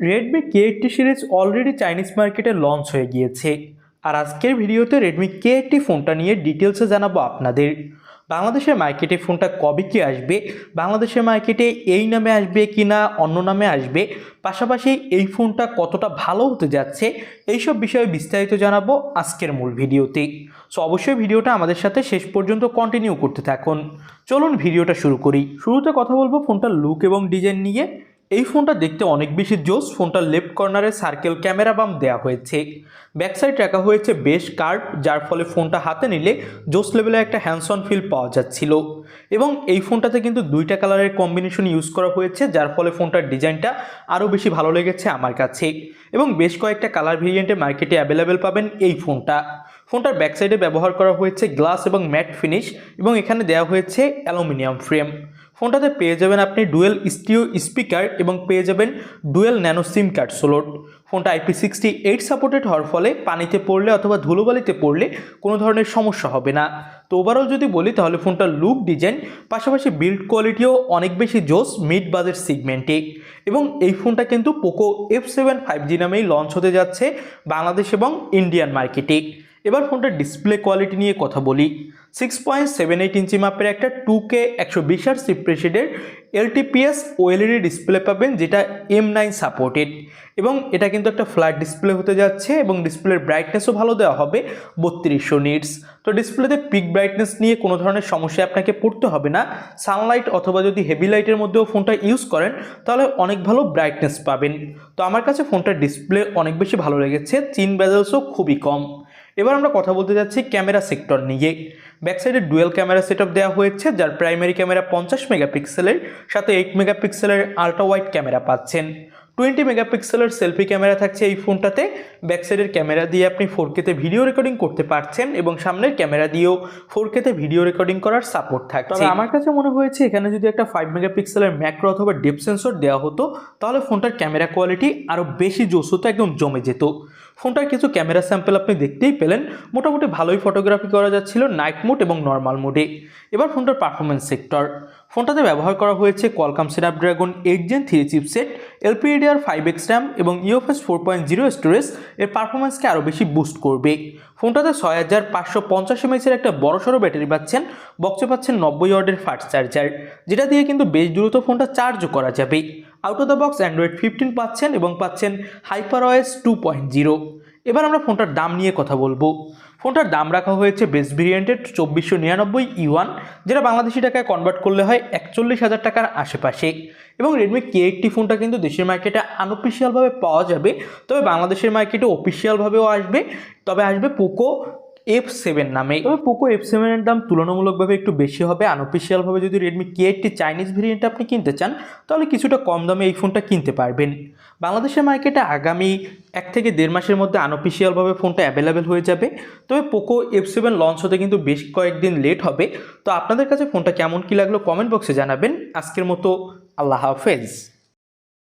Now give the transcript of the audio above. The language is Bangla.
Redmi K eighty series already Chinese মার্কেটে লঞ্চ হয়ে গিয়েছে। আর আজকের ভিডিওতে রেডমি কে এইটটি ফোনটা নিয়ে ডিটেলসে জানাব আপনাদের। বাংলাদেশের মার্কেটে ফোনটা কবে কি আসবে? বাংলাদেশের মার্কেটে এই নামে আসবে কি না, অন্য নামে আসবে? পাশাপাশি এই ফোনটা কতটা ভালো হতে যাচ্ছে, এইসব বিষয়ে বিস্তারিত জানাব আজকের মূল ভিডিওতে। সো অবশ্যই ভিডিওটা আমাদের সাথে শেষ পর্যন্ত কন্টিনিউ করতে থাকুন। চলুন ভিডিওটা শুরু করি। শুরুতে কথা বলব ফোনটার লুক এবং ডিজাইন নিয়ে। এই ফোনটা দেখতে অনেক বেশি জোস ফোনটার লেফট কর্নারে সার্কেল ক্যামেরা বাম দেওয়া হয়েছে। ব্যাক সাইড রাখা হয়েছে বেশ কার্ভ, যার ফলে ফোনটা হাতে নিলে জোস লেভেলে একটা হ্যান্ডসন ফিল পাওয়া যাচ্ছিল। এবং এই ফোনটাতে কিন্তু দুইটা কালারের কম্বিনেশন ইউজ করা হয়েছে, যার ফলে ফোনটার ডিজাইনটা আরও বেশি ভালো লেগেছে আমার কাছে। এবং বেশ কয়েকটা কালার ভেরিয়েন্টে মার্কেটে অ্যাভেলেবেল পাবেন এই ফোনটা। ফোনটার ব্যাক সাইডে ব্যবহার করা হয়েছে গ্লাস এবং ম্যাট ফিনিশ এবং এখানে দেওয়া হয়েছে অ্যালুমিনিয়াম ফ্রেম। ফোনটাতে পেয়ে যাবেন আপনি ডুয়েল স্টিও স্পিকার এবং পেয়ে যাবেন ডুয়েল ন্যানো সিম কার্ড সোলোড। ফোনটা আইপি সিক্সটি এইট সাপোর্টেড হওয়ার ফলে পানিতে পড়লে অথবা ধুলোবালিতে পড়লে কোনো ধরনের সমস্যা হবে না। তো ওভারঅল যদি বলি তাহলে ফোনটার লুক ডিজাইন পাশাপাশি বিল্ড কোয়ালিটিও অনেক বেশি জোস মিড বাজেট সিগমেন্টে এবং এই ফোনটা কিন্তু Poco F seven five G নামেই লঞ্চ হতে যাচ্ছে বাংলাদেশ এবং ইন্ডিয়ান মার্কেটে এবার ফোনটার ডিসপ্লে কোয়ালিটি নিয়ে কথা বলি। Six point seven eight inch মাপের একটা টু কে একশো বিশ আর সিপ্রেসিডের এলটিপিএস ওএলইডি ডিসপ্লে পাবেন, যেটা এম নাইন সাপোর্টেড এবং এটা কিন্তু একটা ফ্ল্যাট ডিসপ্লে হতে যাচ্ছে এবং ডিসপ্লের ব্রাইটনেসও ভালো দেওয়া হবে, বত্রিশশো নিটস তো ডিসপ্লেতে পিক ব্রাইটনেস নিয়ে কোনো ধরনের সমস্যা আপনাকে পড়তে হবে না। সানলাইট অথবা যদি হেভি লাইটের মধ্যেও ফোনটা ইউজ করেন, তাহলে অনেক ভালো ব্রাইটনেস পাবেন। তো আমার কাছে ফোনটার ডিসপ্লে অনেক বেশি ভালো লেগেছে চিন ব্যাজেলসও খুবই কম। এবার আমরা কথা বলতে যাচ্ছি ক্যামেরা সেক্টর নিয়ে। ব্যাকসাইডে ডুয়েল ক্যামেরা সেট দেওয়া হয়েছে, যার প্রাইমারি ক্যামেরা পঞ্চাশ মেগাপিক্সেলের, সাথে এইট মেগাপিক্সেলের আল্ট্রা ওয়াইড ক্যামেরা পাচ্ছেন। টোয়েন্টি মেগাপিক্সেলের সেলফি ক্যামেরা থাকছে এই ফোনটাতে। ব্যাক সাইডের ক্যামেরা দিয়ে আপনি ফোর কেতে ভিডিও রেকর্ডিং করতে পারছেন এবং সামনের ক্যামেরা দিয়েও ফোর কেতে ভিডিও রেকর্ডিং করার সাপোর্ট থাকছে। আমার কাছে মনে হয়েছে এখানে যদি একটা ফাইভ মেগাপিক্সেলের ম্যাক্রো অথবা ডেপ সেন্সর দেওয়া হতো, তাহলে ফোনটার ক্যামেরা কোয়ালিটি আরও বেশি জোস হতো, একদম জমে যেত। ফোনটার কিছু ক্যামেরা স্যাম্পেল আপনি দেখতেই পেলেন। মোটামুটি ভালোই ফটোগ্রাফি করা যাচ্ছিল নাইট মোড এবং নর্মাল মোডে এবার ফোনটার পারফরমেন্স সেক্টর ফোনটাতে ব্যবহার করা হয়েছে Qualcomm Snapdragon eight Gen three chipset LPDDR five X RAM এবং UFS four point zero storage এর পারফরমেন্সকে আরও বেশি বুস্ট করবে। ফোনটাতে ছয় হাজার পাঁচশো পঞ্চাশ এমএচের একটা বড়সড় ব্যাটারি পাচ্ছেন বক্সে পাচ্ছেন নব্বই ওয়ার্ডের ফাস্ট চার্জার যেটা দিয়ে কিন্তু বেশ দ্রুত ফোনটা চার্জও করা যাবে। Out of the box Android fifteen পাচ্ছেন এবং পাচ্ছেন hyper OS two point zero এবার আমরা ফোনটার দাম নিয়ে কথা বলব। ফোনটার দাম রাখা হয়েছে বেস্ট ভেরিয়েন্টের চব্বিশশো নিরানব্বই ইউয়ান, যেটা বাংলাদেশি টাকায় কনভার্ট করলে হয় একচল্লিশ হাজার টাকার আশেপাশে। এবং রেডমি কে এইটটি ফোনটা কিন্তু দেশের মার্কেটে আনঅফিসিয়ালভাবে পাওয়া যাবে, তবে বাংলাদেশের মার্কেটে অফিসিয়ালভাবেও আসবে। তবে আসবে পোকো এফ সেভেন নামে তবে পোকো এফ সেভেনের দাম তুলনামূলকভাবে একটু বেশি হবে। আনঅফিসিয়ালভাবে যদি Redmi K eighty Chinese variant আপনি কিনতে চান, তাহলে কিছুটা কম দামে এই ফোনটা কিনতে পারবেন। বাংলাদেশের মার্কেটে আগামী এক থেকে দেড় মাসের মধ্যে আনঅফিসিয়ালভাবে ফোনটা অ্যাভেলেবেল হয়ে যাবে। তবে পোকো এফ সেভেন লঞ্চ হতে কিন্তু বেশ কয়েকদিন লেট হবে। তো আপনাদের কাছে ফোনটা কেমন কী লাগল কমেন্ট বক্সে জানাবেন। আজকের মতো আল্লাহ হাফেজ।